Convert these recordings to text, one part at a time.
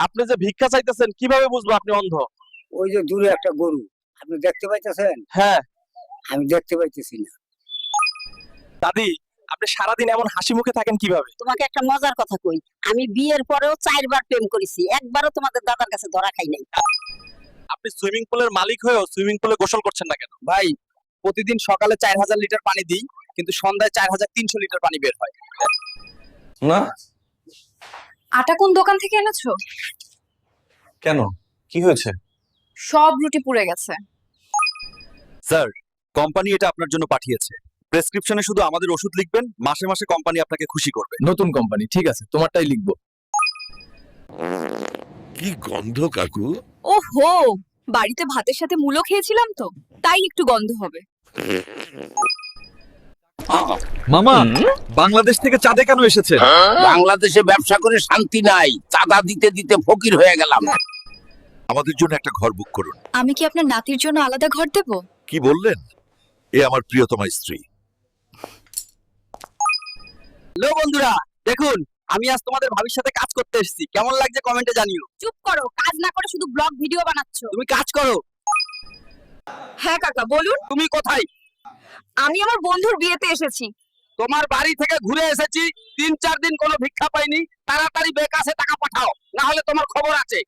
আপনি যে ভিক্ষা চাইতেছেন কীভাবে বুঝব আপনি অন্ধ? ওই যে দূরে একটা গরু আপনি দেখতে পাইতেছেন? হ্যাঁ। আমি দেখতে পাইতেছি না। দাদি আপনি সারাদিন এমন হাসি মুখে থাকেন কীভাবে? তোমাকে একটা মজার কথা কই আমি বিয়ের পরেও চারবার প্রেম করেছি একবারও তোমাদের দাদার কাছে ধরা খাই নাই। আপনি সুইমিং পুলের মালিক হয়েও সুইমিং পুলে গোসল করছেন না কেন? ভাই প্রতিদিন সকালে চার হাজার লিটার পানি দিই কিন্তু সন্ধ্যায় চার হাজার তিনশো লিটার পানি বের হয়। না? আটা কোন দোকান থেকে এনেছো? কেন? কি হয়েছে? সব রুটি পুড়ে গেছে। স্যার কোম্পানি এটা আপনার জন্য পাঠিয়েছে। প্রেসক্রিপশনে শুধু আমাদের ওষুধ লিখবেন মাসে মাসে কোম্পানি আপনাকে খুশি করবে। নতুন কোম্পানি ঠিক আছে তোমারটাই লিখব। কি গন্ধ কাকু? ওহো বাড়িতে ভাতের সাথে মূলো খেয়েছিলাম তো তাই একটু গন্ধ হবে। মামা বাংলাদেশ থেকে চাঁদে কেন এসেছে? বাংলাদেশে ব্যবসা করে শান্তি নাই। চাঁদা দিতে দিতে ফকির হয়ে গেলাম। আমাদের জন্য একটা ঘর বুক করুন। আমি কি আপনার নাতির জন্য আলাদা ঘর দেব? কি বললেন? এ আমার প্রিয়তমা স্ত্রী। হ্যালো বন্ধুরা দেখুন আমি আজ তোমাদের ভাবির সাথে কাজ করতে এসেছি। কেমন লাগছে কমেন্টে জানিও। চুপ করো কাজ না করে শুধু ব্লগ ভিডিও বানাচ্ছো। তুমি কাজ করো। হ্যাঁ কাকা বলুন। তুমি কোথায়? আমি আমার বন্ধুর বিয়েতে এসেছি। তোমার বাড়ি থেকে ঘুরে এসেছি তিন চার দিন কোনো ভিক্ষা পাইনি তাড়াতাড়ি বেকাসে টাকা পাঠাও না হলে তোমার খবর আছে।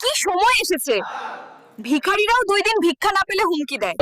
কি সময় এসেছে? ভিখারিরাও দুই দিন ভিক্ষা না পেলে হুমকি দেয়।